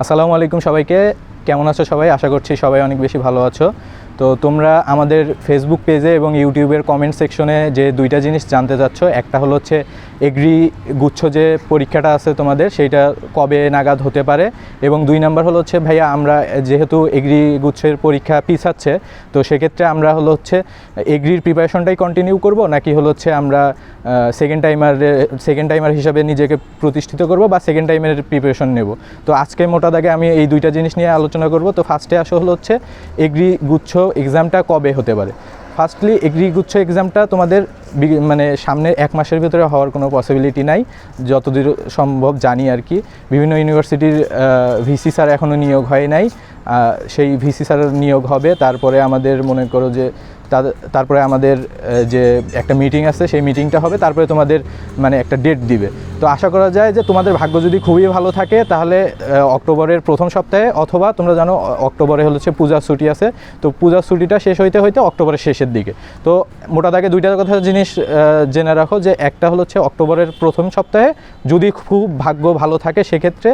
আসসালামু আলাইকুম সবাইকে। কেমন আছো সবাই? আশা করছি সবাই অনেক বেশি ভালো আছো। তো তোমরা আমাদের ফেসবুক পেজে এবং ইউটিউবের কমেন্ট সেকশনে যে দুইটা জিনিস জানতে চাচ্ছ, একটা হলো হচ্ছে এগ্রি গুচ্ছ যে পরীক্ষাটা আছে তোমাদের, সেইটা কবে নাগাদ হতে পারে? এবং দুই নাম্বার হলো হচ্ছে, ভাইয়া, আমরা যেহেতু এগ্রি গুচ্ছের পরীক্ষা পিছাচ্ছে, তো সেক্ষেত্রে আমরা হলো হচ্ছে এগ্রির প্রিপারেশনটাই কন্টিনিউ করব, নাকি হলো হচ্ছে আমরা সেকেন্ড টাইমার সেকেন্ড টাইমার হিসাবে নিজেকে প্রতিষ্ঠিত করব বা সেকেন্ড টাইমের প্রিপারেশন নেব? তো আজকে মোটা দাগে আমি এই দুইটা জিনিস নিয়ে আলোচনা করব। তো ফার্স্টে আসো হলো হচ্ছে, এগ্রি গুচ্ছ এক্সামটা কবে হতে পারে? ফার্স্টলি এগ্রি গুচ্ছ এক্সামটা তোমাদের মানে সামনে এক মাসের ভিতরে হওয়ার কোনো পসিবিলিটি নাই। যতদূর সম্ভব জানি আর কি। বিভিন্ন ইউনিভার্সিটির ভিসি স্যার এখনও নিয়োগ হয় নাই। সেই ভিসি স্যারের নিয়োগ হবে। তারপরে আমাদের মনে করো যে তারপরে আমাদের যে একটা মিটিং আছে, সেই মিটিংটা হবে। তারপরে তোমাদের মানে একটা ডেট দিবে। তো আশা করা যায় যে তোমাদের ভাগ্য যদি খুবই ভালো থাকে, তাহলে অক্টোবরের প্রথম সপ্তাহে অথবা তোমরা জানো অক্টোবরে হচ্ছে পূজার ছুটি আছে। তো পূজার ছুটিটা শেষ হইতে হইতে অক্টোবরের শেষের দিকে। তো মোটা দাগে দুইটা কথা জিনিস জেনে রাখো যে একটা হলো হচ্ছে অক্টোবরের প্রথম সপ্তাহে যদি খুব ভাগ্য ভালো থাকে সেক্ষেত্রে,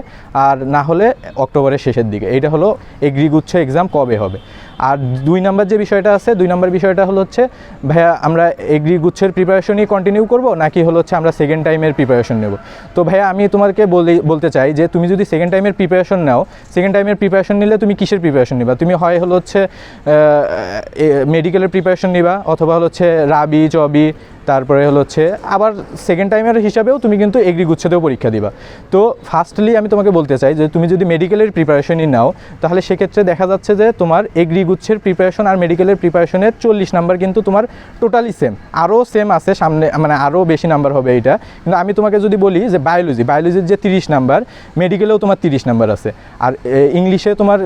আর না হলে অক্টোবরের শেষের দিকে। এইটা হলো এগ্রিগুচ্ছ এক্সাম কবে হবে। আর দুই নাম্বার যে বিষয়টা আছে, দুই নাম্বার বিষয়টা হলো হচ্ছে, ভাইয়া, আমরা এগ্রিগুচ্ছের প্রিপারেশনই কন্টিনিউ করব, নাকি হলো হচ্ছে আমরা সেকেন্ড টাইমের প্রিপারেশন নেব? তো ভাইয়া, আমি তোমাকে বলি, বলতে চাই যে তুমি যদি সেকেন্ড টাইমের প্রিপারেশন নাও সেকেন্ড টাইমের প্রিপারেশন নিলে তুমি কিসের প্রিপারেশন নিবা? তুমি হয় হলো হচ্ছে মেডিকেলের প্রিপারেশন নিবা, অথবা হলো হচ্ছে রাবি, চবি তারপরে হলো হচ্ছে, আবার সেকেন্ড টাইমের হিসাবেও তুমি কিন্তু এগ্রি গুচ্ছেতেও পরীক্ষা দিবা। তো ফার্স্টলি আমি তোমাকে বলতে চাই যে তুমি যদি মেডিকেলের প্রিপারেশনই নাও, তাহলে সেক্ষেত্রে দেখা যাচ্ছে যে তোমার এগ্রি গুচ্ছের প্রিপারেশন আর মেডিকেলের প্রিপারেশনের চল্লিশ নাম্বার কিন্তু তোমার টোটালি সেম আরও সেম আছে সামনে মানে আরও বেশি নাম্বার হবে এইটা। কিন্তু আমি তোমাকে যদি বলি যে বায়োলজি বায়োলজির যে তিরিশ নাম্বার মেডিকেলেও তোমার তিরিশ নাম্বার আছে। আর ইংলিশে তোমার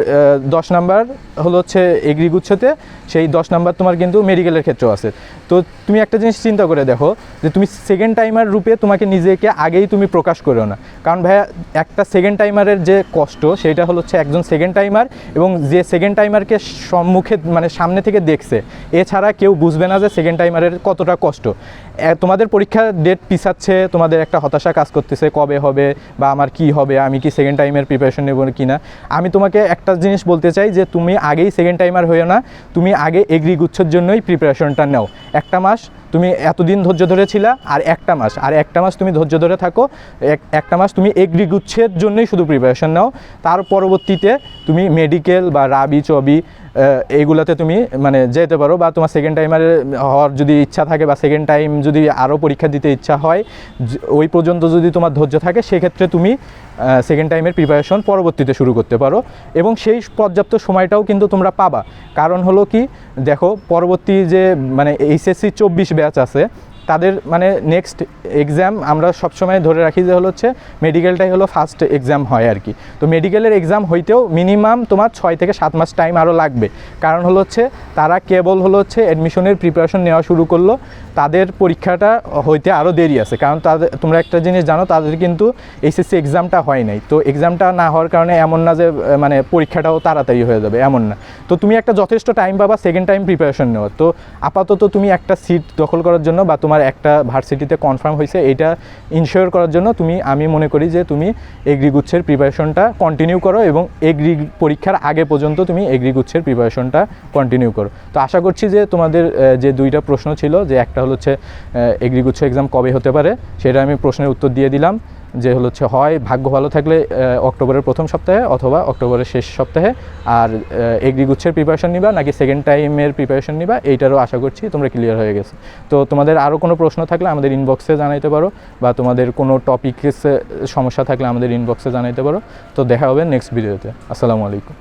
দশ নাম্বার হলো হচ্ছে এগ্রি গুচ্ছতে, সেই দশ নাম্বার তোমার কিন্তু মেডিকেলের ক্ষেত্রেও আছে। তো তুমি একটা জিনিস চিন্তা করে দেখো যে তুমি সেকেন্ড টাইমার রূপে তোমাকে নিজেকে আগেই তুমি প্রকাশ করো না। কারণ ভাইয়া, একটা সেকেন্ড টাইমারের যে কষ্ট, সেটা হলো হচ্ছে একজন সেকেন্ড টাইমার এবং যে সেকেন্ড টাইমারকে সম্মুখে মানে সামনে থেকে দেখছে, এছাড়া কেউ বুঝবে না যে সেকেন্ড টাইমারের কতটা কষ্ট। তোমাদের পরীক্ষার ডেট পিছাচ্ছে, তোমাদের একটা হতাশা কাজ করতেছে, কবে হবে বা আমার কি হবে, আমি কি সেকেন্ড টাইমের প্রিপারেশন নেব কি না আমি তোমাকে একটা জিনিস বলতে চাই যে, তুমি আগেই সেকেন্ড টাইমার হয়েও না, তুমি আগে এগ্রি গুচ্ছের জন্যই প্রিপারেশনটা নাও। একটা মাস তুমি এতদিন ধৈর্য ধরে ধরেছিলা, আর একটা মাস, আর একটা মাস তুমি ধৈর্য ধরে থাকো, এক- একটা মাস তুমি এগ্রি গুচ্ছের জন্যই শুধু প্রিপারেশন নাও। তার পরবর্তীতে তুমি মেডিকেল বা রাবি চবি এইগুলোতে তুমি মানে যেতে পারো বা তোমার সেকেন্ড টাইমার হওয়ার যদি ইচ্ছা থাকে বা সেকেন্ড টাইম যদি আরও পরীক্ষা দিতে ইচ্ছা হয় ওই পর্যন্ত যদি তোমার ধৈর্য থাকে, সেক্ষেত্রে তুমি সেকেন্ড টাইমের প্রিপারেশন পরবর্তীতে শুরু করতে পারো। এবং সেই পর্যাপ্ত সময়টাও কিন্তু তোমরা পাবা। কারণ হলো কি, দেখো, পরবর্তী যে মানে এইচএসসি চব্বিশ ব্যাচ আছে তাদের মানে নেক্সট এক্সাম আমরা সবসময় ধরে রাখি যে হলো হচ্ছে মেডিকেলটাই হলো ফার্স্ট এক্সাম হয় আর কি। তো মেডিকেলের এক্সাম হইতেও মিনিমাম তোমার ছয় থেকে সাত মাস টাইম আরও লাগবে। কারণ হলো হচ্ছে তারা কেবল হলো হচ্ছে অ্যাডমিশনের প্রিপারেশন নেওয়া শুরু করল, তাদের পরীক্ষাটা হইতে আরও দেরি আছে। কারণ তাদের, তোমরা একটা জিনিস জানো, তাদের কিন্তু এইচএসসি এক্সামটা হয় নাই। তো এক্সামটা না হওয়ার কারণে এমন না যে মানে পরীক্ষাটাও তাড়াতাড়ি হয়ে যাবে, এমন না। তো তুমি একটা যথেষ্ট টাইম পাবা সেকেন্ড টাইম প্রিপারেশন নেওয়া তো আপাতত তুমি একটা সিট দখল করার জন্য বা তোমার একটা ভার্সিটিতে কনফার্ম হয়েছে এটা ইনশিওর করার জন্য তুমি, আমি মনে করি যে তুমি এগ্রিগুচ্ছের প্রিপারেশনটা কন্টিনিউ করো এবং এগ্রি পরীক্ষার আগে পর্যন্ত তুমি এগ্রিগুচ্ছের প্রিপারেশনটা কন্টিনিউ করো। তো আশা করছি যে তোমাদের যে দুইটা প্রশ্ন ছিল, যে একটা হলো হচ্ছে এগ্রিগুচ্ছ এক্সাম কবে হতে পারে, সেটা আমি প্রশ্নের উত্তর দিয়ে দিলাম। যে হচ্ছে হয়, ভাগ্য ভালো থাকলে অক্টোবরের প্রথম সপ্তাহে অথবা অক্টোবরের শেষ সপ্তাহে। আর এগ্রিগুচ্ছের প্রিপারেশন নিবা নাকি সেকেন্ড টাইমের প্রিপারেশন নিবা, এইটারও আশা করছি তোমরা ক্লিয়ার হয়ে গেছে। তো তোমাদের আরও কোনো প্রশ্ন থাকলে আমাদের ইনবক্সে জানাইতে পারো, বা তোমাদের কোনো টপিকের সমস্যা থাকলে আমাদের ইনবক্সে জানাইতে পারো। তো দেখা হবে নেক্সট ভিডিওতে আসসালামু আলাইকুম।